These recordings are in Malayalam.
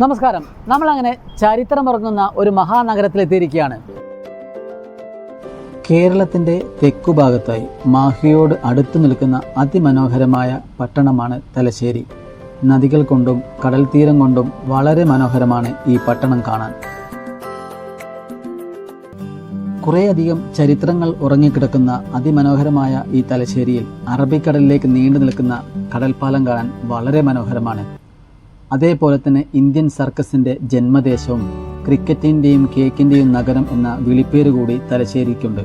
നമസ്കാരം. നമ്മൾ അങ്ങനെ ചരിത്രം ഉറങ്ങുന്ന ഒരു മഹാനഗരത്തിലെത്തിയിരിക്കുകയാണ്. കേരളത്തിന്റെ തെക്കുഭാഗത്തായി മാഹിയോട് അടുത്തു നിൽക്കുന്ന അതിമനോഹരമായ പട്ടണമാണ് തലശ്ശേരി. നദികൾ കൊണ്ടും കടൽ തീരം കൊണ്ടും വളരെ മനോഹരമാണ് ഈ പട്ടണം കാണാൻ. കുറേയധികം ചരിത്രങ്ങൾ ഉറങ്ങിക്കിടക്കുന്ന അതിമനോഹരമായ ഈ തലശ്ശേരിയിൽ അറബിക്കടലിലേക്ക് നീണ്ടു നിൽക്കുന്ന കടൽപ്പാലം കാണാൻ വളരെ മനോഹരമാണ്. അതേപോലെ തന്നെ ഇന്ത്യൻ സർക്കസിന്റെ ജന്മദേശവും ക്രിക്കറ്റിന്റെയും കേക്കിന്റെയും നഗരം എന്ന വിളിപ്പേര് കൂടി തലശ്ശേരിക്കുണ്ട്.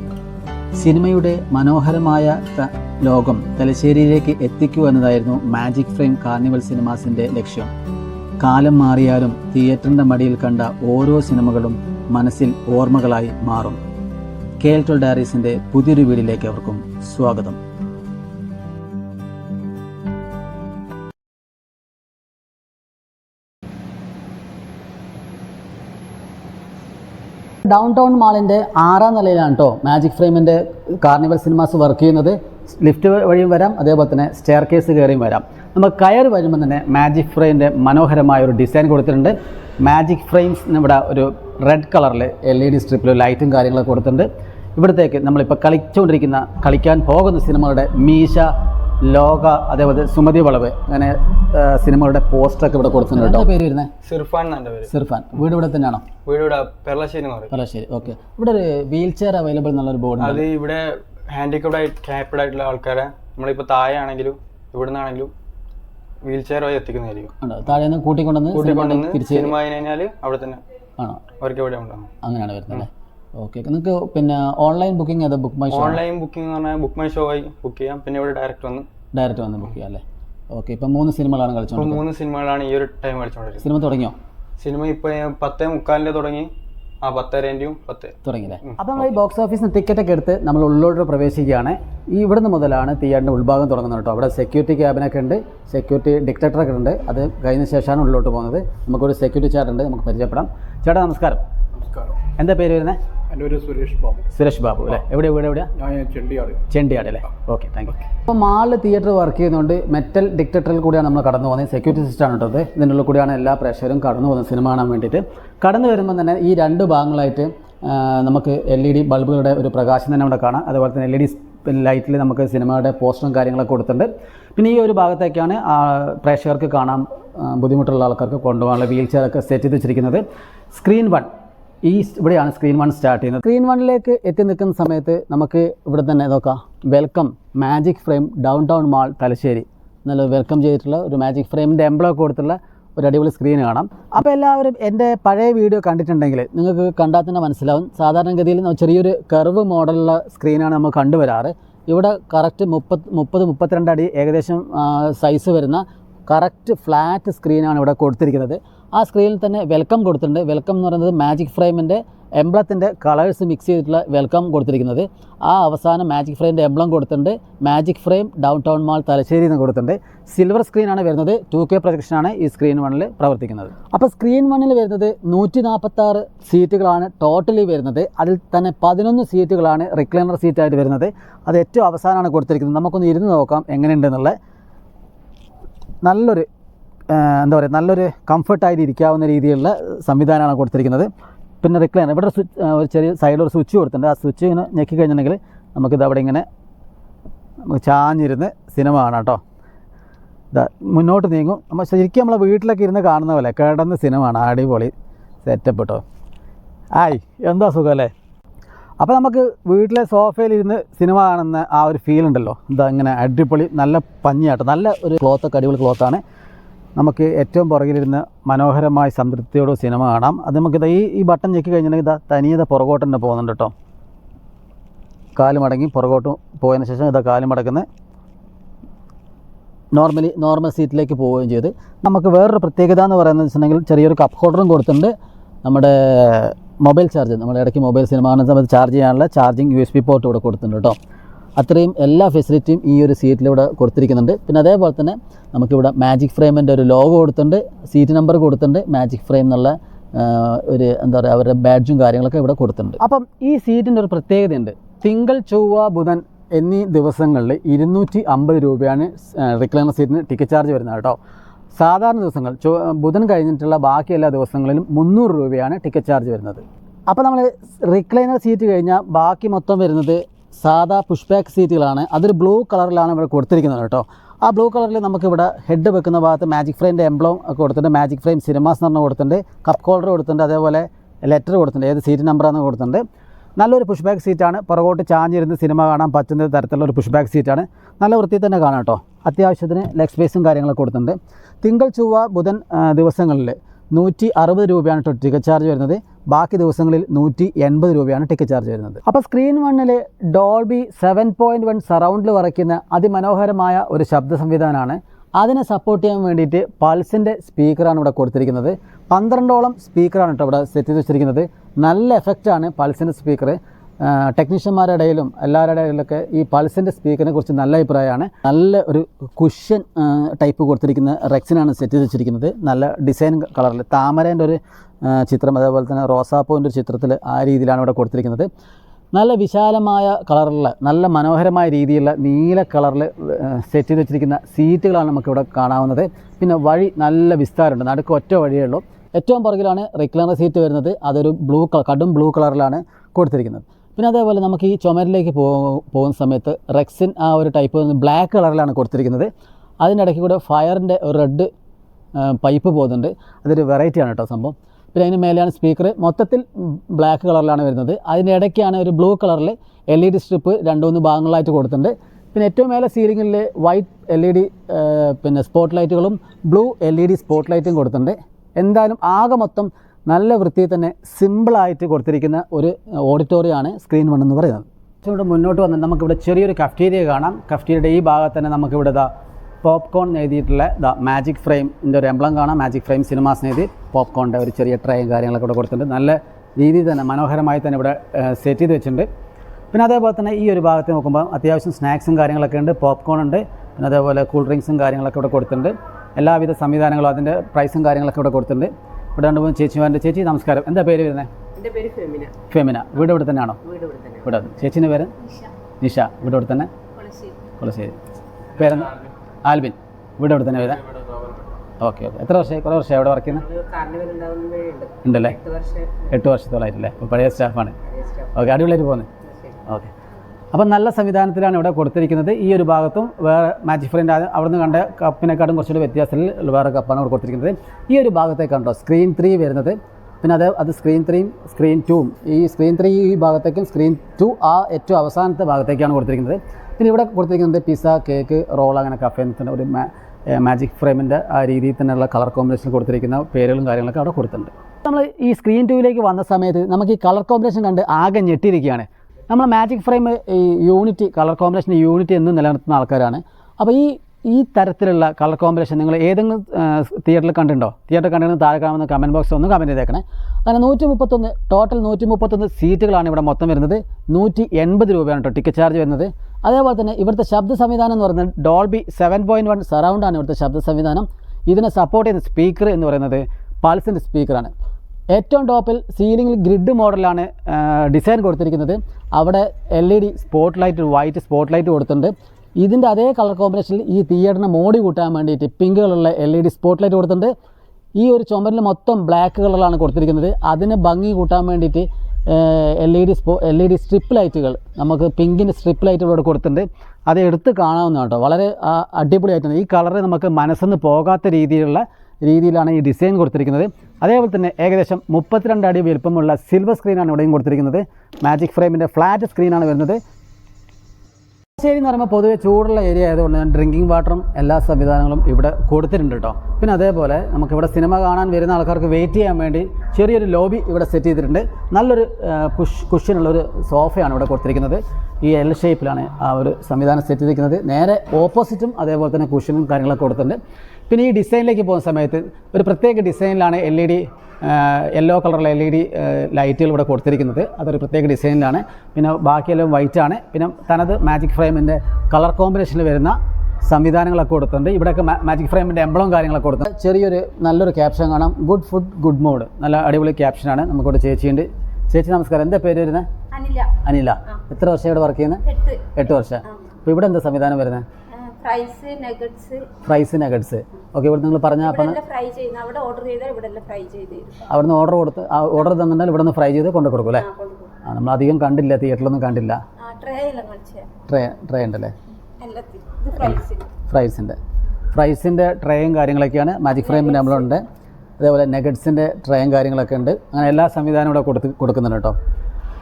സിനിമയുടെ മനോഹരമായ ലോകം തലശ്ശേരിയിലേക്ക് എത്തിക്കുക എന്നതായിരുന്നു മാജിക് ഫ്രെയിം കാർണിവൽ സിനിമാസിന്റെ ലക്ഷ്യം. കാലം മാറിയാലും തിയേറ്ററിന്റെ മടിയിൽ കണ്ട ഓരോ സിനിമകളും മനസ്സിൽ ഓർമ്മകളായി മാറും. കേൾട്ടോ ഡയറീസിന്റെ പുതിയൊരു വീടിലേക്ക് അവർക്കും സ്വാഗതം. ഡൗൺ ടൗൺ മാളിന്റെ ആറാം നിലയിലാണ് കേട്ടോ മാജിക് ഫ്രെയിമിന്റെ കാർണിവൽ സിനിമാസ് വർക്ക് ചെയ്യുന്നത്. ലിഫ്റ്റ് വഴിയും വരാം അതേപോലെ തന്നെ സ്റ്റെയർ കേസ് കയറിയും വരാം. നമ്മൾ കയറി വരുമ്പോൾ തന്നെ മാജിക് ഫ്രെയിമിന്റെ മനോഹരമായ ഒരു ഡിസൈൻ കൊടുത്തിട്ടുണ്ട്. മാജിക് ഫ്രെയിംസ് ഇവിടെ ഒരു റെഡ് കളറിൽ എൽ ഇ ഡി സ്ട്രിപ്പിൽ ലൈറ്റും കാര്യങ്ങളൊക്കെ കൊടുത്തിട്ടുണ്ട്. ഇവിടത്തേക്ക് നമ്മളിപ്പോൾ കളിച്ചുകൊണ്ടിരിക്കുന്ന കളിക്കാൻ പോകുന്ന സിനിമകളുടെ മീശ ലോക അതേപോലെ സുമതി വളവ് അങ്ങനെ സിനിമകളുടെ പോസ്റ്റർ ഒക്കെ ഇവിടെ കൊടുത്തിട്ടുണ്ട് കേട്ടോ. പേര് വരുന്നത് സിർഫാൻ എന്റെ പേര്. സിർഫാൻ. വീട് ഇവിടെ തന്നെയാണോ? വീട് ഇവിടെ പെർളശ്ശേരി പറയും. ഓക്കെ. ഇവിടെ ഒരു വീൽ ചെയർ അവൈലബിൾ എന്നുള്ളൊരു ബോർഡ് അത് ഇവിടെ ഹാൻഡിക്കാപ്ഡ് ആയിട്ട് ക്യാപ്ഡ് ആയിട്ടുള്ള ആൾക്കാരെ നമ്മളിപ്പോൾ താഴെ ആണെങ്കിലും ഇവിടെ നിന്നാണെങ്കിലും വീൽ ചെയർ വഴി എത്തിക്കുന്നതായിരിക്കും. താഴെ നിന്ന് കൂട്ടിക്കൊണ്ടുവന്ന് കൂട്ടിക്കൊണ്ടുവന്ന് തിരിച്ച് സിനിമ കഴിഞ്ഞാൽ അവിടെ തന്നെ ആണോ? അവർക്ക് എവിടെ ഉണ്ടാകും അങ്ങനെയാണ് വരുന്നത് അല്ലേ? ഓക്കെ നിങ്ങൾക്ക് പിന്നെ ഓൺലൈൻ ബുക്കിംഗ് ഏതാ Book My Show online booking എന്ന് പറഞ്ഞാൽ ബുക്ക് മൈ ഷോ ആയി ബുക്ക് ചെയ്യാം. പിന്നെ ഇവിടെ ഡയറക്റ്റ് വന്ന്. ഡയറക്റ്റ് വന്ന് ബുക്ക് ചെയ്യാം അല്ലേ? ഓക്കെ ഇപ്പം മൂന്ന് സിനിമകളാണ് കളിച്ചോണ്ട് മൂന്ന് സിനിമകളാണ് ഈ ഒരു ടൈം കളിച്ചുകൊണ്ടിരിക്കുന്നത് സിനിമ തുടങ്ങിയോ? സിനിമ ഇപ്പോൾ പത്തേ മുക്കാലിന്റെ തുടങ്ങി. ആ പത്തരേന്റെയും പത്ത്. തുടങ്ങിയില്ലേ അപ്പം നമ്മൾ ഈ ബോക്സ് ഓഫീസിന് ടിക്കറ്റ് ഒക്കെ എടുത്ത് നമ്മൾ ഉള്ളിലോട്ട് പ്രവേശിക്കുകയാണ്. ഈ ഇവിടുന്ന് മുതലാണ് തിയേറ്ററിന്റെ ഉൾഭാഗം തുടങ്ങുന്നത് കേട്ടോ. അവിടെ സെക്യൂരിറ്റി ക്യാബിനൊക്കെ ഉണ്ട്. സെക്യൂരിറ്റി ഡിക്റ്റേറ്ററൊക്കെ ഉണ്ട്. അത് കഴിഞ്ഞ ശേഷമാണ് ഉള്ളിലോട്ട് പോകുന്നത്. നമുക്കൊരു സെക്യൂരിറ്റി ചാർട്ട് ഉണ്ട്. നമുക്ക് പരിചയപ്പെടാം. ചേട്ടാ നമസ്കാരം. നമസ്കാരം. എന്താ പേര് വരുന്നത് എന്റെ പേര് സുരേഷ് ബാബു. സുരേഷ് ബാബു അല്ലേ? എവിടെ എവിടെ എവിടെയാ? ഞാൻ ചെണ്ടിയാട്. ചെണ്ടിയാട് അല്ലേ? Okay thank you. അപ്പോൾ മാളിൽ തിയേറ്റർ വർക്ക് ചെയ്യുന്നതുകൊണ്ട് മെറ്റൽ ഡിക്റ്റേറ്ററിൽ കൂടിയാണ് നമ്മൾ കടന്നു പോകുന്നത്. സെക്യൂരിറ്റി സിസ്റ്റം ആണ് കേട്ടത് ഇതിനുള്ള കൂടിയാണ് എല്ലാ പ്രേക്ഷകരും കടന്നു പോകുന്നത് സിനിമ കാണാൻ വേണ്ടിയിട്ട്. കടന്നു വരുമ്പോൾ തന്നെ ഈ രണ്ട് ഭാഗങ്ങളായിട്ട് നമുക്ക് എൽ ഇ ഡി ബൾബുകളുടെ ഒരു പ്രകാശം തന്നെ അവിടെ കാണാം. അതുപോലെ തന്നെ എൽ ഇ ഡി ലൈറ്റിൽ നമുക്ക് സിനിമയുടെ പോസ്റ്ററും കാര്യങ്ങളൊക്കെ കൊടുത്തിട്ടുണ്ട്. പിന്നെ ഈ ഒരു ഭാഗത്തേക്കാണ് ആ, പ്രേക്ഷകർക്ക് കാണാൻ ബുദ്ധിമുട്ടുള്ള ആൾക്കാർക്ക് കൊണ്ടുപോകാനുള്ള വീൽ ചെയറൊക്കെ സെറ്റ് ചെയ്ത് വെച്ചിരിക്കുന്നത്. Screen one. ഈ ഇവിടെയാണ് സ്ക്രീൻ വൺ സ്റ്റാർട്ട് ചെയ്യുന്നത്. സ്ക്രീൻ വണ്ണിലേക്ക് എത്തി നിൽക്കുന്ന സമയത്ത് നമുക്ക് ഇവിടെ തന്നെ നോക്കാം. Welcome Magic Frame Downtown Mall Thalassery. നല്ല വെൽക്കം ചെയ്തിട്ടുള്ള ഒരു മാജിക് ഫ്രെയിമിന്റെ എംബ്ലമൊക്കെ കൊടുത്തുള്ള ഒരു അടിപൊളി സ്ക്രീൻ കാണാം. അപ്പോൾ എല്ലാവരും എന്റെ പഴയ വീഡിയോ കണ്ടിട്ടുണ്ടെങ്കിൽ നിങ്ങൾക്ക് കണ്ടാൽ തന്നെ മനസ്സിലാവും. സാധാരണഗതിയിൽ ചെറിയൊരു കർവ് മോഡലുള്ള സ്ക്രീനാണ് നമ്മൾ കണ്ടുവരാറ്. ഇവിടെ കറക്റ്റ് മുപ്പത് മുപ്പത് മുപ്പത്തിരണ്ട് അടി ഏകദേശം സൈസ് വരുന്ന കറക്റ്റ് ഫ്ലാറ്റ് സ്ക്രീനാണ് ഇവിടെ കൊടുത്തിരിക്കുന്നത്. ആ സ്ക്രീനിൽ തന്നെ വെൽക്കം കൊടുത്തിട്ടുണ്ട്. വെൽക്കം എന്ന് പറയുന്നത് മാജിക് ഫ്രെയിമിന്റെ എംബ്ലത്തിന്റെ കളേഴ്സ് മിക്സ് ചെയ്തിട്ടുള്ള വെൽക്കം കൊടുത്തിരിക്കുന്നത്. ആ അവസാനം മാജിക് ഫ്രെയിമിന്റെ എംബ്ലം കൊടുത്തിട്ടുണ്ട്. Magic Frame Downtown Mall Thalassery എന്ന് കൊടുത്തിട്ടുണ്ട് സിൽവർ സ്ക്രീനാണ് വരുന്നത്. ടു കെ പ്രൊജക്ഷനാണ് ഈ സ്ക്രീൻ വണ്ണിൽ പ്രവർത്തിക്കുന്നത്. അപ്പോൾ സ്ക്രീൻ വണ്ണിൽ വരുന്നത് നൂറ്റി നാൽപ്പത്താറ് സീറ്റുകളാണ് ടോട്ടലി വരുന്നത്. അതിൽ തന്നെ പതിനൊന്ന് സീറ്റുകളാണ് റിക്ലൈനർ സീറ്റായിട്ട് വരുന്നത്. അത് ഏറ്റവും അവസാനമാണ് കൊടുത്തിരിക്കുന്നത്. നമുക്കൊന്ന് ഇരുന്ന് നോക്കാം എങ്ങനെയുണ്ടെന്നുള്ള. നല്ലൊരു എന്താ പറയുക നല്ലൊരു കംഫർട്ടായിട്ട് ഇരിക്കാവുന്ന രീതിയിലുള്ള സംവിധാനമാണ് കൊടുത്തിരിക്കുന്നത്. പിന്നെ റിക്ലൈനർ ഇവിടെ സ്വിച്ച് ഒരു ചെറിയ സൈഡിൽ ഒരു സ്വിച്ച് കൊടുത്തിട്ടുണ്ട്. ആ സ്വിച്ച് ഇങ്ങനെ ഞെക്കി കഴിഞ്ഞിട്ടുണ്ടെങ്കിൽ നമുക്കിത് അവിടെ ഇങ്ങനെ ചാഞ്ഞിരുന്ന് സിനിമ കാണാം കേട്ടോ. ഇതാ മുന്നോട്ട് നീങ്ങും. നമ്മൾ ശരിക്കും നമ്മളെ വീട്ടിലൊക്കെ ഇരുന്ന് കാണുന്ന പോലെ കിടന്ന് സിനിമ ആണ് അടിപൊളി സെറ്റപ്പ് കേട്ടോ ആയി എന്താ സുഖം അല്ലേ അപ്പോൾ നമുക്ക് വീട്ടിലെ സോഫയിലിരുന്ന് സിനിമ കാണുന്ന ആ ഒരു ഫീൽ ഉണ്ടല്ലോ. എന്താ ഇങ്ങനെ അടിപൊളി നല്ല പഞ്ഞിയാട്ടോ നല്ല ഒരു ക്ലോത്തൊക്കെ അടിപൊളി ക്ലോത്താണ് നമുക്ക് ഏറ്റവും പുറകിലിരുന്ന് മനോഹരമായ സംതൃപ്തിയോട് സിനിമ കാണാം. അത് നമുക്ക് ഈ ഈ ബട്ടൺ ഞെക്കി കഴിഞ്ഞിട്ടുണ്ടെങ്കിൽ ഇതാ തനിയെ പുറകോട്ട് തന്നെ പോകുന്നുണ്ട് കേട്ടോ. കാൽ മടങ്ങി പുറകോട്ട് പോയതിന് ശേഷം ഇതാ കാൽ മടക്കുന്നത് നോർമലി നോർമൽ സീറ്റിലേക്ക് പോവുകയും ചെയ്ത്. നമുക്ക് വേറൊരു പ്രത്യേകത എന്ന് പറയുന്നത് വെച്ചിട്ടുണ്ടെങ്കിൽ ചെറിയൊരു കപ്പ് ഹോൾഡറും കൊടുത്തിട്ടുണ്ട്. നമ്മുടെ മൊബൈൽ ചാർജ് നമ്മുടെ ഇടയ്ക്ക് മൊബൈൽ സിനിമ കാണുന്ന സമയത്ത് ചാർജ് ചെയ്യാനുള്ള charging U S B port ഇവിടെ കൊടുത്തിട്ടുണ്ട് കേട്ടോ. അത്രയും എല്ലാ ഫെസിലിറ്റിയും ഈ ഒരു സീറ്റിലിവിടെ കൊടുത്തിരിക്കുന്നുണ്ട്. പിന്നെ അതേപോലെ തന്നെ നമുക്കിവിടെ മാജിക് ഫ്രെയിമിന്റെ ഒരു ലോഗോ കൊടുത്തിട്ടുണ്ട്. സീറ്റ് നമ്പർ കൊടുത്തിട്ടുണ്ട്. മാജിക് ഫ്രെയിം എന്നുള്ള ഒരു എന്താ പറയുക അവരുടെ ബാഡ്ജും കാര്യങ്ങളൊക്കെ ഇവിടെ കൊടുത്തിട്ടുണ്ട്. അപ്പം ഈ സീറ്റിന്റെ ഒരു പ്രത്യേകതയുണ്ട്. തിങ്കൾ ചൊവ്വ ബുധൻ എന്നീ ദിവസങ്ങളിൽ ഇരുന്നൂറ്റി അമ്പത് രൂപയാണ് റിക്ലൈനർ സീറ്റിന് ടിക്കറ്റ് ചാർജ് വരുന്നത് കേട്ടോ. സാധാരണ ദിവസങ്ങൾ ബുധൻ കഴിഞ്ഞിട്ടുള്ള ബാക്കി എല്ലാ ദിവസങ്ങളിലും മുന്നൂറ് രൂപയാണ് ടിക്കറ്റ് ചാർജ് വരുന്നത്. അപ്പോൾ നമ്മൾ റിക്ലൈനർ സീറ്റ് കഴിഞ്ഞാൽ ബാക്കി മൊത്തം വരുന്നത് സാധാ പുഷ് ബാക്ക് സീറ്റുകളാണ് അതൊരു ബ്ലൂ കളറിലാണ് ഇവിടെ കൊടുത്തിരിക്കുന്നത് കേട്ടോ. ആ ബ്ലൂ കളറിൽ നമുക്കിവിടെ ഹെഡ് വെക്കുന്ന ഭാഗത്ത് മാജിക് ഫ്രെയിമിന്റെ എംബ്ലം ഒക്കെ കൊടുത്തിട്ടുണ്ട്. മാജിക് ഫ്രെയിം സിനിമാസ് എന്ന് പറഞ്ഞ് കൊടുത്തിട്ടുണ്ട്. കപ്പ് ഹോൾഡർ കൊടുത്തിട്ടുണ്ട്. അതേപോലെ ലെറ്റർ കൊടുത്തിട്ടുണ്ട്. ഏത് സീറ്റ് നമ്പർ നമ്പറാണെന്ന് കൊടുത്തിട്ടുണ്ട്. നല്ലൊരു പുഷ് ബാക്ക് സീറ്റാണ് പുറകോട്ട് ചാഞ്ഞിരുന്ന് സിനിമ കാണാൻ പറ്റുന്ന തരത്തിലുള്ള ഒരു പുഷ് ബാക്ക് സീറ്റാണ് നല്ല വൃത്തിയിൽ തന്നെ കാണാം കേട്ടോ. അത്യാവശ്യത്തിന് ലെഗ് സ്പേസും കാര്യങ്ങളൊക്കെ കൊടുത്തിട്ടുണ്ട്. തിങ്കൾ ചൊവ്വ ബുധൻ ദിവസങ്ങളിൽ നൂറ്റി അറുപത് രൂപയാണ് കേട്ടോ ടിക്കറ്റ് ചാർജ് വരുന്നത്. ബാക്കി ദിവസങ്ങളിൽ നൂറ്റി എൺപത് രൂപയാണ് ടിക്കറ്റ് ചാർജ് വരുന്നത്. അപ്പോൾ സ്ക്രീൻ വണ്ണിലെ ഡോൾബി സെവൻ പോയിന്റ് വൺ സറൗണ്ടിൽ വരയ്ക്കുന്ന അതിമനോഹരമായ ഒരു ശബ്ദ സംവിധാനമാണ്. അതിനെ സപ്പോർട്ട് ചെയ്യാൻ വേണ്ടിയിട്ട് പൾസിന്റെ സ്പീക്കറാണ് ഇവിടെ കൊടുത്തിരിക്കുന്നത്. പന്ത്രണ്ടോളം സ്പീക്കറാണ് കേട്ടോ ഇവിടെ സെറ്റ് ചെയ്ത് വെച്ചിരിക്കുന്നത്. നല്ല എഫക്റ്റാണ് പൾസിന്റെ സ്പീക്കർ ടെക്നീഷ്യന്മാരുടെ ഇടയിലും എല്ലാവരുടെ ഇടയിലൊക്കെ ഈ പൾസിന്റെ സ്പീക്കറിനെ കുറിച്ച് നല്ല അഭിപ്രായമാണ്. നല്ല ഒരു കുഷ്യൻ ടൈപ്പ് കൊടുത്തിരിക്കുന്ന റെക്സിനാണ് സെറ്റ് വെച്ചിരിക്കുന്നത്. നല്ല ഡിസൈൻ കളറിൽ താമരേന്റെ ഒരു ചിത്രം അതേപോലെ തന്നെ റോസാപ്പൂവിന്റെ ഒരു ചിത്രത്തിൽ ആ രീതിയിലാണ് ഇവിടെ കൊടുത്തിരിക്കുന്നത്. നല്ല വിശാലമായ കളറിലുള്ള നല്ല മനോഹരമായ രീതിയിലുള്ള നീല കളറിൽ സെറ്റ് ചെയ്ത് വെച്ചിരിക്കുന്ന സീറ്റുകളാണ് നമുക്കിവിടെ കാണാവുന്നത്. പിന്നെ വഴി നല്ല വിസ്താരമുണ്ട്. നടുക്ക് ഒറ്റ വഴിയേ ഉള്ളൂ. ഏറ്റവും പുറകിലാണ് റിക്ലൈനർ സീറ്റ് വരുന്നത്. അതൊരു ബ്ലൂ കളർ കടും ബ്ലൂ കളറിലാണ് കൊടുത്തിരിക്കുന്നത്. പിന്നെ അതേപോലെ നമുക്ക് ഈ ചുമരിലേക്ക് പോകുന്ന സമയത്ത് റെക്സിൻ ആ ഒരു ടൈപ്പ് ബ്ലാക്ക് കളറിലാണ് കൊടുത്തിരിക്കുന്നത്. അതിന്റെ ഇടയ്ക്ക് കൂടെ ഫയറിന്റെ റെഡ് പൈപ്പ് പോകുന്നുണ്ട്. അതൊരു വെറൈറ്റിയാണ് കേട്ടോ സംഭവം. പിന്നെ അതിന് മേലെയാണ് സ്പീക്കർ മൊത്തത്തിൽ ബ്ലാക്ക് കളറിലാണ് വരുന്നത്. അതിന്റെ ഇടയ്ക്കാണ് ഒരു ബ്ലൂ കളറിൽ എൽ ഇ ഡി സ്ട്രിപ്പ് രണ്ട് മൂന്ന് ഭാഗങ്ങളായിട്ട് കൊടുത്തിട്ടുണ്ട്. പിന്നെ ഏറ്റവും മേലെ സീലിങ്ങിൽ വൈറ്റ് എൽ ഇ ഡി പിന്നെ സ്പോട്ട് ലൈറ്റുകളും blue L E D spot ലൈറ്റും കൊടുത്തിട്ടുണ്ട്. എന്തായാലും ആകെ മൊത്തം നല്ല വൃത്തിയിൽ തന്നെ സിമ്പിളായിട്ട് കൊടുത്തിരിക്കുന്ന ഒരു ഓഡിറ്റോറിയമാണ് സ്ക്രീൻ വൺ എന്ന് പറയുന്നത്. ഇവിടെ മുന്നോട്ട് വന്ന് നമുക്കിവിടെ ചെറിയൊരു കഫ്റ്റീരിയ കാണാം. കഫ്റ്റീരിയയുടെ ഈ ഭാഗത്ത് തന്നെ നമുക്കിവിടെ ദ പോപ്കോൺ എഴുതിയിട്ടുള്ള ദ മാജിക് ഫ്രെയിമിന്റെ ഒരു എംബ്ലം കാണാം. മാജിക് ഫ്രെയിം സിനിമാസ് എഴുതി പോപ്കോണിന്റെ ഒരു ചെറിയ ട്രേയും കാര്യങ്ങളൊക്കെ ഇവിടെ കൊടുത്തിട്ടുണ്ട്. നല്ല രീതിയിൽ തന്നെ മനോഹരമായി തന്നെ ഇവിടെ സെറ്റ് ചെയ്ത് വെച്ചിട്ടുണ്ട്. പിന്നെ അതേപോലെ തന്നെ ഈ ഒരു ഭാഗത്ത് നോക്കുമ്പോൾ അത്യാവശ്യം സ്നാക്സും കാര്യങ്ങളൊക്കെ ഉണ്ട്. പോപ്കോൺ ഉണ്ട്. പിന്നെ അതേപോലെ കൂൾ ഡ്രിങ്ക്സും കാര്യങ്ങളൊക്കെ ഇവിടെ കൊടുത്തിട്ടുണ്ട്. എല്ലാവിധ സംവിധാനങ്ങളും അതിന്റെ പ്രൈസും കാര്യങ്ങളൊക്കെ ഇവിടെ കൊടുത്തിട്ടുണ്ട്. ഇവിടെ രണ്ട് മൂന്ന് ചേച്ചിമാരുടെ ചേച്ചി നമസ്കാരം. എന്താ പേര് വരുന്നത് എന്റെ പേര് ഫെമിന. ഫെമിന. വീട് ഇവിടെ തന്നെയാണോ? വീട് ഇവിടെ തന്നെ ഇവിടെ. ചേച്ചീന്റെ പേര്? നിഷ. വീട് ഇവിടെ തന്നെ? കുളശ്ശേരി. പേരെന്താ? ആൽബിൻ. വീട് ഇവിടെ തന്നെ വരുന്നത് ഓക്കെ ഓക്കെ. എത്ര വർഷമായി? കുറേ വർഷമായി അവിടെ വർക്ക് ചെയ്യുന്നത് കാർണിവൽ ഉണ്ടാവുന്നതേ ഉണ്ട് ഉണ്ടല്ലേ? എട്ട് വർഷം എട്ട് വർഷത്തോളായിട്ടില്ലേ? അപ്പോൾ പഴയ സ്റ്റാഫാണ്. ഓക്കെ അടിപൊളിയായിട്ട് പോകുന്നത്. ഓക്കെ. അപ്പം നല്ല സംവിധാനത്തിലാണ് ഇവിടെ കൊടുത്തിരിക്കുന്നത്. ഈ ഒരു ഭാഗത്തും വേറെ മാജിക് ഫ്രണ്ട് അവിടെ നിന്ന് കണ്ട കപ്പിനെക്കാട്ടും കുറച്ചുകൂടി വ്യത്യാസത്തിൽ വേറെ കപ്പാണ് ഇവിടെ കൊടുത്തിരിക്കുന്നത്. ഈ ഒരു ഭാഗത്തേക്ക് കണ്ടോ സ്ക്രീൻ ത്രീ വരുന്നത്. പിന്നെ അത് അത് സ്ക്രീൻ ത്രീയും സ്ക്രീൻ ടൂവും ഈ സ്ക്രീൻ ത്രീ ഈ ഭാഗത്തേക്കും സ്ക്രീൻ ടു ആ ഏറ്റവും അവസാനത്തെ ഭാഗത്തേക്കാണ് കൊടുത്തിരിക്കുന്നത്. പിന്നെ ഇവിടെ കൊടുത്തിരിക്കുന്നത് പിസ്സ കേക്ക് റോൾ അങ്ങനെ കഫേ ഒരു മാജിക് ഫ്രെയിമിന്റെ ആ രീതിയിൽ തന്നെയുള്ള കളർ കോമ്പിനേഷൻ കൊടുത്തിരിക്കുന്ന പേരുകളും കാര്യങ്ങളൊക്കെ അവിടെ കൊടുത്തിട്ടുണ്ട്. നമ്മൾ ഈ സ്ക്രീൻ ടൂവിലേക്ക് വന്ന സമയത്ത് നമുക്ക് ഈ കളർ കോമ്പിനേഷൻ കണ്ട് ആകെ ഞെട്ടിയിരിക്കുകയാണ്. നമ്മൾ മാജിക് ഫ്രെയിം ഈ യൂണിറ്റി കളർ കോമ്പിനേഷൻ യൂണിറ്റി എന്ന് നിലനിർത്തുന്ന ആൾക്കാരാണ്. അപ്പോൾ ഈ ഈ തരത്തിലുള്ള കളർ കോമ്പിനേഷൻ നിങ്ങൾ ഏതെങ്കിലും തിയേറ്ററിൽ കണ്ടിട്ടുണ്ടോ? തിയേറ്റർ കണ്ടിരുന്ന താഴെ കാണുന്ന കമന്റ് ബോക്സ് ഒന്ന് കമന്റ് ചെയ്തേക്കണേ. അങ്ങനെ നൂറ്റി മുപ്പത്തൊന്ന് ടോട്ടൽ നൂറ്റി മുപ്പത്തൊന്ന് സീറ്റുകളാണ് ഇവിടെ മൊത്തം വരുന്നത്. നൂറ്റി എൺപത് രൂപയാണ് കേട്ടോ ടിക്കറ്റ് ചാർജ് വരുന്നത്. അതേപോലെ തന്നെ ഇവിടുത്തെ ശബ്ദ സംവിധാനം എന്ന് പറയുന്നത് ഡോൾബി സെവൻ പോയിന്റ് വൺ സറൗണ്ടാണ് ഇവിടുത്തെ ശബ്ദ സംവിധാനം. ഇതിനെ സപ്പോർട്ട് ചെയ്യുന്ന സ്പീക്കർ എന്ന് പറയുന്നത് പൾസിന്റെ സ്പീക്കറാണ് ഏറ്റവും ടോപ്പിൽ സീലിംഗിൽ ഗ്രിഡ് മോഡലാണ് ഡിസൈൻ കൊടുത്തിരിക്കുന്നത്. അവിടെ L E D spot light white spot light കൊടുത്തിട്ടുണ്ട്. ഇതിന്റെ അതേ കളർ കോമ്പിനേഷനിൽ ഈ തിയേറ്ററിന് മോടി കൂട്ടാൻ വേണ്ടിയിട്ട് പിങ്ക് കളറിലെ L E D spot light കൊടുത്തിട്ടുണ്ട്. ഈ ഒരു ചുമരിൽ മൊത്തം ബ്ലാക്ക് കളറിലാണ് കൊടുത്തിരിക്കുന്നത്. അതിന് ഭംഗി കൂട്ടാൻ വേണ്ടിയിട്ട് L E D സ്പോ L E D strip ലൈറ്റുകൾ നമുക്ക് പിങ്കിന്റെ സ്ട്രിപ്പ് ലൈറ്റുകളോട് കൊടുത്തിട്ടുണ്ട്. അത് എടുത്ത് കാണാവുന്നതാണ് കേട്ടോ. വളരെ അടിപൊളിയായിട്ടുണ്ട്. ഈ കളറ് നമുക്ക് മനസ്സിന്ന് പോകാത്ത രീതിയിലുള്ള രീതിയിലാണ് ഈ ഡിസൈൻ കൊടുത്തിരിക്കുന്നത്. അതേപോലെ തന്നെ ഏകദേശം മുപ്പത്തിരണ്ട് അടി വലുപ്പമുള്ള സിൽവർ സ്ക്രീനാണ് ഇവിടെയും കൊടുത്തിരിക്കുന്നത്. മാജിക് ഫ്രെയിമിന്റെ ഫ്ലാറ്റ് സ്ക്രീനാണ് വരുന്നത്. ശരി എന്ന് പറയുമ്പോൾ പൊതുവെ ചൂടുള്ള ഏരിയ ആയതുകൊണ്ട് ഞാൻ ഡ്രിങ്കിങ് വാട്ടറും എല്ലാ സംവിധാനങ്ങളും ഇവിടെ കൊടുത്തിട്ടുണ്ട് കേട്ടോ പിന്നെ അതേപോലെ നമുക്കിവിടെ സിനിമ കാണാൻ വരുന്ന ആൾക്കാർക്ക് വെയിറ്റ് ചെയ്യാൻ വേണ്ടി ചെറിയൊരു ലോബി ഇവിടെ സെറ്റ് ചെയ്തിട്ടുണ്ട്. നല്ലൊരു കുഷ് കുഷ്യനുള്ളൊരു സോഫയാണ് ഇവിടെ കൊടുത്തിരിക്കുന്നത്. ഈ എൽ ഷേപ്പിലാണ് ആ ഒരു സംവിധാനം സെറ്റ് ചെയ്തിരിക്കുന്നത്. നേരെ ഓപ്പോസിറ്റും അതേപോലെ തന്നെ കുഷ്യനും കാര്യങ്ങളൊക്കെ കൊടുത്തിട്ടുണ്ട്. പിന്നെ ഈ ഡിസൈനിലേക്ക് പോകുന്ന സമയത്ത് ഒരു പ്രത്യേക ഡിസൈനിലാണ് എൽ ഇ ഡി യെല്ലോ കളറിലെ എൽ ഇ ഡി ലൈറ്റുകൾ ഇവിടെ കൊടുത്തിരിക്കുന്നത്. അതൊരു പ്രത്യേക ഡിസൈനിലാണ്. പിന്നെ ബാക്കിയെല്ലാം വൈറ്റ് ആണ്. പിന്നെ തനത് മാജിക് ഫ്രെയിമിന്റെ കളർ കോമ്പിനേഷനിൽ വരുന്ന സംവിധാനങ്ങളൊക്കെ കൊടുത്തിട്ടുണ്ട്. ഇവിടെയൊക്കെ മാജിക് ഫ്രെയിമിന്റെ എംബ്ലവും കാര്യങ്ങളൊക്കെ കൊടുത്തിട്ടുണ്ട്. ചെറിയൊരു നല്ലൊരു ക്യാപ്ഷൻ കാണാം. ഗുഡ് ഫുഡ് ഗുഡ് മൂഡ് നല്ല അടിപൊളി ക്യാപ്ഷനാണ് നമുക്കിവിടെ ചേച്ചിയുണ്ട്. ചേച്ചി നമസ്കാരം. എന്താ പേര് വരുന്നത്? അനില. അനില. എത്ര വർഷം ഇവിടെ വർക്ക് ചെയ്യുന്നത്? എട്ട്. വർഷം. അപ്പോൾ ഇവിടെ എന്താ സംവിധാനം വരുന്നത്? Fries nuggets fries nuggets okay ഇവിടെ നിങ്ങൾ പറഞ്ഞ ഫ്രൈ ചെയ്യുന്ന അവിടെ ഓർഡർ ചെയ്താൽ ഇവിടെ ഫ്രൈ ചെയ്ത് അവിടുന്ന് ഓർഡർ കൊടുത്ത് ഓർഡർ തന്നിട്ടുണ്ടെങ്കിൽ ഇവിടെ നിന്ന് ഫ്രൈ ചെയ്ത് കൊണ്ടു കൊടുക്കും അല്ലേ? നമ്മൾ അധികം കണ്ടില്ല തിയേറ്ററിലൊന്നും കണ്ടില്ല. ട്രേ ട്രേ ഉണ്ടല്ലേ? ഫ്രൈസിന്റെ ഫ്രൈസിന്റെ ട്രേയും കാര്യങ്ങളൊക്കെയാണ്. മാജിക് ഫ്രെയിമിന്റെ നമ്മളുണ്ട്. അതേപോലെ നെഗറ്റ്സിന്റെ ട്രേയും കാര്യങ്ങളൊക്കെ ഉണ്ട്. അങ്ങനെ എല്ലാ സംവിധാനവും ഇവിടെ കൊടുത്ത് കൊടുക്കുന്നുണ്ട് കേട്ടോ.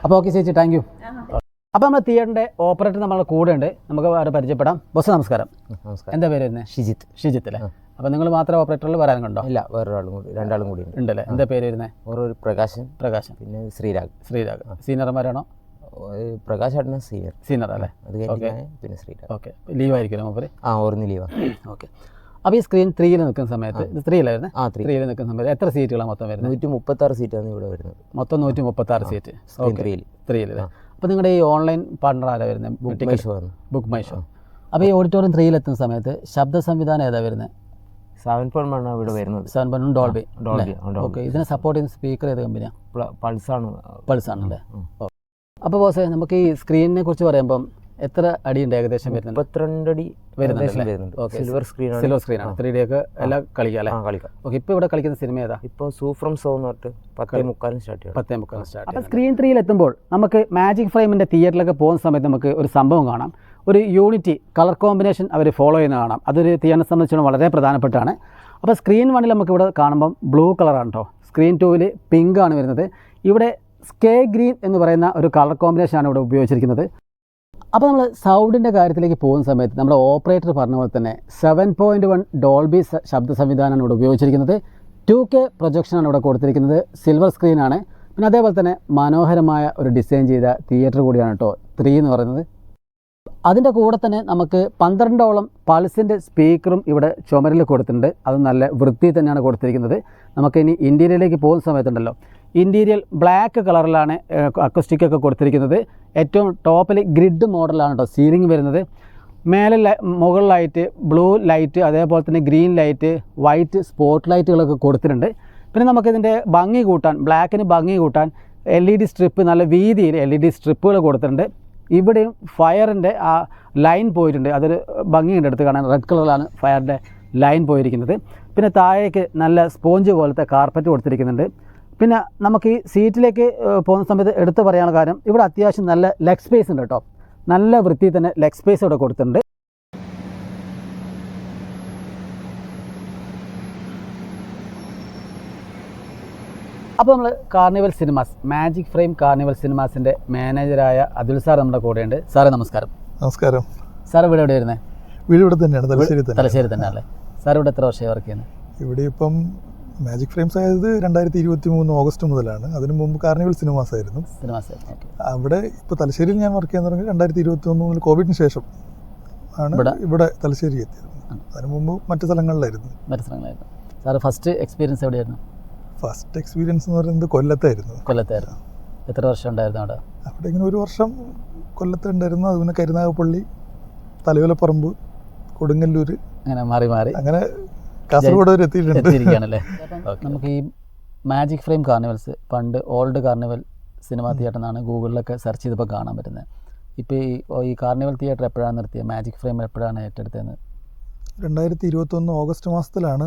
അപ്പോൾ ഓക്കെ ചേച്ചി താങ്ക് യു അപ്പോൾ നമ്മൾ തിയേറ്ററിന്റെ ഓപ്പറേറ്റർ നമ്മളെ കൂടെ ഉണ്ട്. നമുക്ക് അവരെ പരിചയപ്പെടാം. ബോസ് നമസ്കാരം. നമസ്കാരം. എന്താ പേര് വരുന്നത് ഷിജിത്ത്. ഷിജിത്ത് അല്ലേ? അപ്പോൾ നിങ്ങൾ മാത്രം ഓപ്പറേറ്ററിൽ വരാൻ കണ്ടോ ഇല്ല വേറൊരാളും കൂടി രണ്ടാളും കൂടി ഉണ്ട്. ഉണ്ടല്ലേ? എന്താ പേര് വരുന്നത് ഓരോ പ്രകാശൻ പ്രകാശൻ. പിന്നെ ശ്രീരാഗ്. ശ്രീരാഗ്. സീനിയർമാരാണോ? ഒരു പ്രകാശ് ഏട്ടന സീനിയർ. സീനിയർ അല്ലേ? അത് കഴിഞ്ഞ് പിന്നെ ശ്രീരാഗ്. ഓക്കെ. ലീവ് ആയിരിക്കുമല്ലോ മൂപ്പര് ആ ഓർന്ന് ലീവാ ഓക്കെ. അപ്പോൾ ഈ സ്ക്രീൻ ത്രീയിൽ നിൽക്കുന്ന സമയത്ത് ത്രീയിൽ ത്രീ അല്ലായിരുന്നേ ആ ത്രീ ത്രീയിൽ നിൽക്കുന്ന സമയത്ത് എത്ര സീറ്റുകളാണ് മൊത്തം വരുന്നത് നൂറ്റി മുപ്പത്തി ആറ് സീറ്റാണ് ഇവിടെ വരുന്നത്. മൊത്തം നൂറ്റി മുപ്പത്തി ആറ് സീറ്റ് ത്രീയിൽ ത്രീയിൽ അല്ലേ? അപ്പോൾ നിങ്ങളുടെ ഈ ഓൺലൈൻ പാർട്ണർ ആരാ വരുന്നത് Book My Show Book My Show അപ്പോൾ ഈ ഓഡിറ്റോറിയം ത്രീയിലെത്തുന്ന സമയത്ത് ശബ്ദ സംവിധാനം ഏതാ വരുന്നത് സെവൻ പോയിന്റ് ആണ് ഇവിടെ വരുന്നത്. Seven point Dolby Dolby okay ഇതിനെ സപ്പോർട്ട് ചെയ്യുന്ന സ്പീക്കർ ഏത് കമ്പനിയാണ് പൾസാണ് പൾസാണ് അല്ലേ? അപ്പോൾ ബോസേ നമുക്ക് ഈ സ്ക്രീനിനെ കുറിച്ച് പറയുമ്പം എത്ര അടിയുണ്ട് ഏകദേശം വരുന്നത്? മുപ്പത്തിരണ്ട് അടി ഏകദേശം വരുന്നുണ്ട്. സിൽവർ സ്ക്രീൻ ആണ്. സിൽവർ സ്ക്രീനാണ് ത്രീ ഡി ഒക്കെ എല്ലാം കളിക്കാം അല്ലേ? കളിക്കാം. ഓക്കെ ഇപ്പോൾ ഇവിടെ കളിക്കുന്ന സിനിമ ഏതാ? ഇപ്പോൾ സൂഫ്രം സോ എന്ന് പറഞ്ഞിട്ട് പത്തേ മുക്കാലും സ്റ്റാർട്ട് ചെയ്യും പത്തേ സ്റ്റാർട്ട് അപ്പോൾ സ്ക്രീൻ ത്രീയിൽ എത്തുമ്പോൾ നമുക്ക് മാജിക് ഫ്രെയിമിന്റെ തിയേറ്ററിലൊക്കെ പോകുന്ന സമയത്ത് നമുക്ക് ഒരു സംഭവം കാണാം. ഒരു യൂണിറ്റി കളർ കോമ്പിനേഷൻ അവർ ഫോളോ ചെയ്യുന്ന കാണാം. അതൊരു തിയേറ്ററിനെ സംബന്ധിച്ചിടത്തോളം വളരെ പ്രധാനപ്പെട്ടാണ്. അപ്പോൾ സ്ക്രീൻ വണ്ണിൽ നമുക്ക് ഇവിടെ കാണുമ്പം ബ്ലൂ കളറാണ് കേട്ടോ സ്ക്രീൻ ടൂവിൽ പിങ്ക് ആണ് വരുന്നത്. ഇവിടെ സ്കേ ഗ്രീൻ എന്ന് പറയുന്ന ഒരു കളർ കോമ്പിനേഷനാണ് ഇവിടെ ഉപയോഗിച്ചിരിക്കുന്നത്. അപ്പോൾ നമ്മൾ സൗണ്ടിന്റെ കാര്യത്തിലേക്ക് പോകുന്ന സമയത്ത് നമ്മുടെ ഓപ്പറേറ്റർ പറഞ്ഞ പോലെ തന്നെ സെവൻ പോയിന്റ് വൺ ഡോൾബി ശബ്ദ സംവിധാനമാണ് ഇവിടെ ഉപയോഗിച്ചിരിക്കുന്നത്. ടു കെ പ്രൊജക്ഷനാണ് ഇവിടെ കൊടുത്തിരിക്കുന്നത്. സിൽവർ സ്ക്രീനാണ് പിന്നെ അതേപോലെ തന്നെ മനോഹരമായ ഒരു ഡിസൈൻ ചെയ്ത തിയേറ്റർ കൂടിയാണ് കേട്ടോ ത്രീ എന്ന് പറയുന്നത്. അതിന്റെ കൂടെ തന്നെ നമുക്ക് പന്ത്രണ്ടോളം പൾസിന്റെ സ്പീക്കറും ഇവിടെ ചുമരിൽ കൊടുത്തിട്ടുണ്ട്. അത് നല്ല വൃത്തി തന്നെയാണ് കൊടുത്തിരിക്കുന്നത്. നമുക്ക് ഇനി ഇന്റീരിയറിലേക്ക് പോകുന്ന സമയത്തുണ്ടല്ലോ. ഇന്റീരിയൽ ബ്ലാക്ക് കളറിലാണ് അക്കോസ്റ്റിക് ഒക്കെ കൊടുത്തിരിക്കുന്നത്. ഏറ്റവും ടോപ്പിൽ ഗ്രിഡ് മോഡലാണ് കേട്ടോ സീലിംഗ് വരുന്നത്. മേലെ മുകളിലായിട്ട് ബ്ലൂ ലൈറ്റ് അതേപോലെ തന്നെ ഗ്രീൻ ലൈറ്റ് വൈറ്റ് സ്പോട്ട് ലൈറ്റുകളൊക്കെ കൊടുത്തിട്ടുണ്ട്. പിന്നെ നമുക്കിതിന്റെ ഭംഗി കൂട്ടാൻ ബ്ലാക്കിന് ഭംഗി കൂട്ടാൻ എൽ ഇ ഡി സ്ട്രിപ്പ് നല്ല വീതിയിൽ എൽ ഇ ഡി സ്ട്രിപ്പുകൾ കൊടുത്തിട്ടുണ്ട്. ഇവിടെയും ഫയറിന്റെ ആ ലൈൻ പോയിട്ടുണ്ട്. അതൊരു ഭംഗിയുണ്ട് എടുത്ത് കാണാൻ. റെഡ് കളറിലാണ് ഫയറിന്റെ ലൈൻ പോയിരിക്കുന്നത്. പിന്നെ താഴേക്ക് നല്ല സ്പോഞ്ച് പോലത്തെ കാർപ്പറ്റ് കൊടുത്തിരിക്കുന്നുണ്ട്. പിന്നെ നമുക്ക് ഈ സീറ്റിലേക്ക് പോകുന്ന സമയത്ത് എടുത്തു പറയാനുള്ള കാര്യം ഇവിടെ അത്യാവശ്യം നല്ല ലെഗ് സ്പേസ് ഉണ്ട് കേട്ടോ. നല്ല വൃത്തി തന്നെ ലെഗ് സ്പേസ് ഇവിടെ കൊടുത്തിട്ടുണ്ട്. അപ്പോൾ നമ്മൾ Carnival Cinemas Magic Frame Carnival സിനിമാസിന്റെ മാനേജറായ അതുൽ സാർ നമ്മുടെ കൂടെയുണ്ട്. സാറേ നമസ്കാരം. നമസ്കാരം. സാർ ഇവിടെ എവിടെ വരുന്നത് വീട് ഇവിടെ തന്നെയാണ് തലശ്ശേരി തന്നെ തലശ്ശേരി തന്നെ അല്ലേ സാർ ഇവിടെ എത്ര വർഷമായി വർക്ക് ചെയ്യുന്നത് ഇവിടെ ഇപ്പം മാജിക് ഫ്രെയിംസ് ആയത് രണ്ടായിരത്തി ഇരുപത്തി മൂന്ന് ഓഗസ്റ്റ് മുതലാണ്. അതിന് മുമ്പ് കാർണിവൽ സിനിമാസ് ആയിരുന്നു. സിനിമാസ് അവിടെ ഇപ്പോൾ തലശ്ശേരിയിൽ ഞാൻ വർക്ക് ചെയ്യാൻ തുടങ്ങി രണ്ടായിരത്തി ഇരുപത്തി ഒന്ന് മുതൽ കോവിഡിന് ശേഷം ആണ് ഇവിടെ? തലശ്ശേരി എത്തിയത്. അതിന് മുമ്പ് മറ്റു സ്ഥലങ്ങളിലായിരുന്നു. മറ്റു സ്ഥലങ്ങളായിരുന്നു സാറ് ഫസ്റ്റ് എക്സ്പീരിയൻസ് എവിടെയായിരുന്നു? ഫസ്റ്റ് എക്സ്പീരിയൻസ് എന്ന് പറയുന്നത് കൊല്ലത്തായിരുന്നു. കൊല്ലത്തായിരുന്നു. എത്ര വർഷം ഉണ്ടായിരുന്നു അവിടെ? അവിടെ ഇങ്ങനെ ഒരു വർഷം കൊല്ലത്ത് ഉണ്ടായിരുന്നു. അതുപോലെ കരുനാഗപ്പള്ളി തലയോലപ്പറമ്പ് കൊടുങ്ങല്ലൂർ അങ്ങനെ മാറി മാറി. അങ്ങനെ കാസർഗോഡ് വരെ എത്തിയിട്ടുണ്ട്. എത്തിയിരിക്കുകയാണല്ലേ? നമുക്ക് ഈ മാജിക് ഫ്രെയിം കാർണിവൽസ് പണ്ട് ഓൾഡ് കാർണിവൽ സിനിമ തിയേറ്റർ എന്നാണ് ഗൂഗിളിലൊക്കെ സെർച്ച് ചെയ്തപ്പോൾ കാണാൻ പറ്റുന്നത്. ഇപ്പോൾ ഈ ഈ കാർണിവൽ തിയേറ്റർ എപ്പോഴാണ് നിർത്തിയത് മാജിക് ഫ്രെയിം എപ്പോഴാണ് ഏറ്റെടുത്തതെന്ന്? രണ്ടായിരത്തി ഇരുപത്തൊന്ന് ഓഗസ്റ്റ് മാസത്തിലാണ്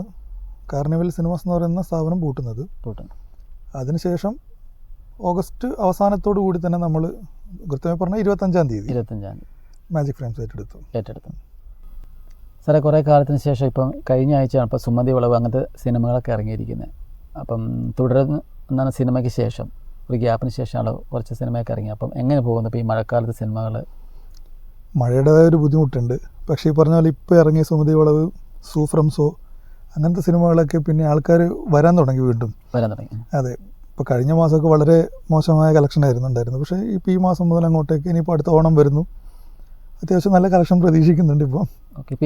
കാർണിവൽ സിനിമാസ് എന്ന് പറയുന്ന സ്ഥാപനം പൂട്ടുന്നത്. പൂട്ടുന്നത്. അതിനുശേഷം ഓഗസ്റ്റ് അവസാനത്തോടു കൂടി തന്നെ നമ്മൾ കൃത്യമായി പറഞ്ഞാൽ ഇരുപത്തഞ്ചാം തീയതി ഇരുപത്തഞ്ചാം തീയതി. മാജിക് ഫ്രെയിംസ് ഏറ്റെടുത്തു. ഏറ്റെടുത്തു. സാറേ കുറേ കാലത്തിന് ശേഷം ഇപ്പം കഴിഞ്ഞ ആഴ്ചയാണ് ഇപ്പോൾ സുമതി വിളവ് അങ്ങനത്തെ സിനിമകളൊക്കെ ഇറങ്ങിയിരിക്കുന്നത്. അപ്പം തുടർന്ന് എന്നാണ് സിനിമയ്ക്ക് ശേഷം ഒരു ഗ്യാപ്പിന് ശേഷമാണ് കുറച്ച് സിനിമയൊക്കെ ഇറങ്ങി അപ്പം എങ്ങനെ പോകുന്നു ഇപ്പോൾ ഈ മഴക്കാലത്ത് സിനിമകൾ? മഴയുടേതായ ഒരു ബുദ്ധിമുട്ടുണ്ട്. പക്ഷേ ഈ പറഞ്ഞ പോലെ ഇപ്പോൾ ഇറങ്ങിയ സുമതി വളവ് സോ അങ്ങനത്തെ സിനിമകളൊക്കെ പിന്നെ ആൾക്കാർ വരാൻ തുടങ്ങി വീണ്ടും. വരാൻ തുടങ്ങി. അതെ. ഇപ്പോൾ കഴിഞ്ഞ മാസമൊക്കെ വളരെ മോശമായ കളക്ഷൻ ആയിരുന്നുണ്ടായിരുന്നു പക്ഷേ ഇപ്പോൾ ഈ മാസം മുതൽ അങ്ങോട്ടേക്ക് ഇനിയിപ്പോൾ അടുത്ത ഓണം വരുന്നു. അത്യാവശ്യം നല്ല കളക്ഷൻ പ്രതീക്ഷിക്കുന്നുണ്ട് ഇപ്പം.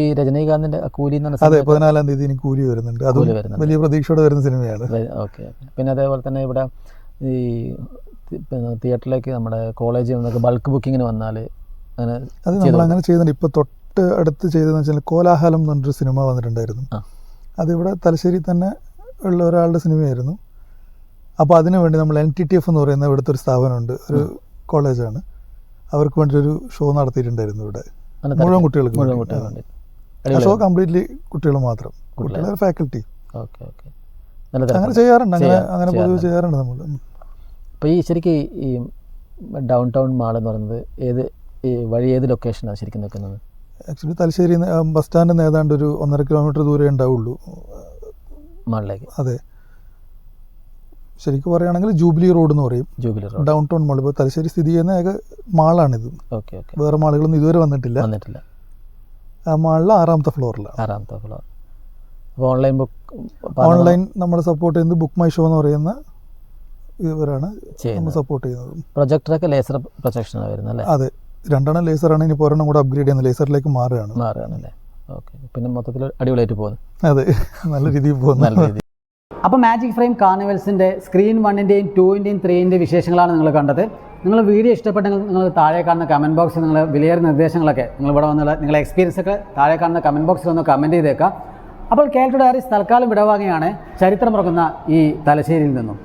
ഈ രജനീകാന്തിന്റെ കൂലി അതെ പതിനാലാം തീയതി ഇനി കൂലി വരുന്നുണ്ട്. അതും വലിയ പ്രതീക്ഷയോടെ വരുന്ന സിനിമയാണ്. ഓക്കെ പിന്നെ അതേപോലെ തന്നെ ഇവിടെ ഈ തിയേറ്ററിലേക്ക് നമ്മുടെ കോളേജിൽ നിന്നൊക്കെ ബൾക്ക് ബുക്കിങ്ങിന് വന്നാൽ അങ്ങനെ അത് നമ്മൾ അങ്ങനെ ചെയ്യുന്നുണ്ട്. ഇപ്പോൾ തൊട്ട് അടുത്ത് ചെയ്തതെന്ന് വെച്ചാൽ കോലാഹലം എന്ന് പറഞ്ഞൊരു സിനിമ വന്നിട്ടുണ്ടായിരുന്നു. അതിവിടെ തലശ്ശേരി തന്നെ ഉള്ള ഒരാളുടെ സിനിമയായിരുന്നു. അപ്പോൾ അതിനു വേണ്ടി നമ്മൾ എൻ ടി ടി എഫ് എന്ന് പറയുന്ന ഇവിടുത്തെ ഒരു സ്ഥാപനമുണ്ട്. ഒരു കോളേജാണ്. അവർക്ക് വേണ്ടി ഒരു ഷോ നടത്തിയിട്ടുണ്ടായിരുന്നു ഇവിടെ. മുഴുവൻ. കുട്ടികൾക്ക് മുഴുവൻ ഷോ കംപ്ലീറ്റ്ലി കുട്ടികൾ മാത്രം. കുട്ടികളെ. Faculty okay okay. അങ്ങനെ ചെയ്യാറുണ്ട്. അങ്ങനെ അങ്ങനെ പൊതുവെ ചെയ്യാറുണ്ട്. നമ്മൾ. അപ്പോൾ ഈ ശരിക്കും ഈ ഡൗൺ ടൗൺ മാൾ എന്ന് പറയുന്നത് ഏത് വഴി ഏത് ലൊക്കേഷനാണ് ശരിക്കും നിൽക്കുന്നത്? ആക്ച്വലി തലശ്ശേരി ബസ് സ്റ്റാൻഡിൽ നിന്ന് ഏതാണ്ട് ഒരു ഒന്നര കിലോമീറ്റർ ദൂരെ ഉണ്ടാവുള്ളൂ. മാളിലേക്ക്. അതെ. ശരിക്കും പറയുകയാണെങ്കിൽ ജൂബിലി റോഡ് എന്ന് പറയും. Jubilee Road. Downtown Mall. ഇപ്പോൾ തലശ്ശേരി സ്ഥിതി ചെയ്യുന്ന ഏക മാളാണിത്. Okay okay. വേറെ മാളുകളൊന്നും ഇതുവരെ വന്നിട്ടില്ല. വന്നിട്ടില്ല. ആ മാളിൽ ആറാമത്തെ ഫ്ലോറിലാണ്. ആറാമത്തെ ഫ്ലോർ അപ്പോൾ ഓൺലൈൻ ബുക്ക് ഓൺലൈൻ നമ്മൾ സപ്പോർട്ട് ചെയ്യുന്നത് ബുക്ക് മൈ ഷോ എന്ന് പറയുന്ന ഇവരാണ് നമ്മൾ സപ്പോർട്ട് ചെയ്യുന്നത്. പ്രൊജക്ടറൊക്കെ ലേസർ പ്രൊജക്ഷനാണ് വരുന്നത് അല്ലേ? അതെ. രണ്ടെണ്ണം ലേസറാണ് ഇനി ഒരെണ്ണം കൂടെ അപ്ഗ്രേഡ് ചെയ്യുന്നത് ലേസറിലേക്ക് മാറുകയാണ്. മാറുകയാണ് അല്ലേ? ഓക്കെ. പിന്നെ മൊത്തത്തിൽ അടിപൊളിയായിട്ട് പോകുന്നു. അതെ. നല്ല രീതിയിൽ നല്ല രീതിയിൽ രീതി അപ്പോൾ മാജിക് ഫ്രെയിം കാർണിവൽസിന്റെ സ്ക്രീൻ വണ്ണിന്റെയും ടൂവിന്റെയും ത്രീന്റെയും വിശേഷങ്ങളാണ് നിങ്ങൾ കണ്ടത്. നിങ്ങൾ വീഡിയോ ഇഷ്ടപ്പെട്ടെങ്കിൽ നിങ്ങൾ താഴെ കാണുന്ന കമന്റ് ബോക്സിൽ നിങ്ങൾ വിലയേറിയ നിർദ്ദേശങ്ങളൊക്കെ നിങ്ങൾ ഇവിടെ വന്നുള്ള നിങ്ങളുടെ എക്സ്പീരിയൻസ് ഒക്കെ താഴെ കാണുന്ന കമന്റ് ബോക്സിൽ ഒന്ന് കമന്റ് ചെയ്തേക്കാം. അപ്പോൾ കേരള ഡയറീസ് തൽക്കാലം വിടവാങ്ങുകയാണ്. ചരിത്രമുറങ്ങുന്ന ഈ തലശ്ശേരിയിൽ നിന്നും.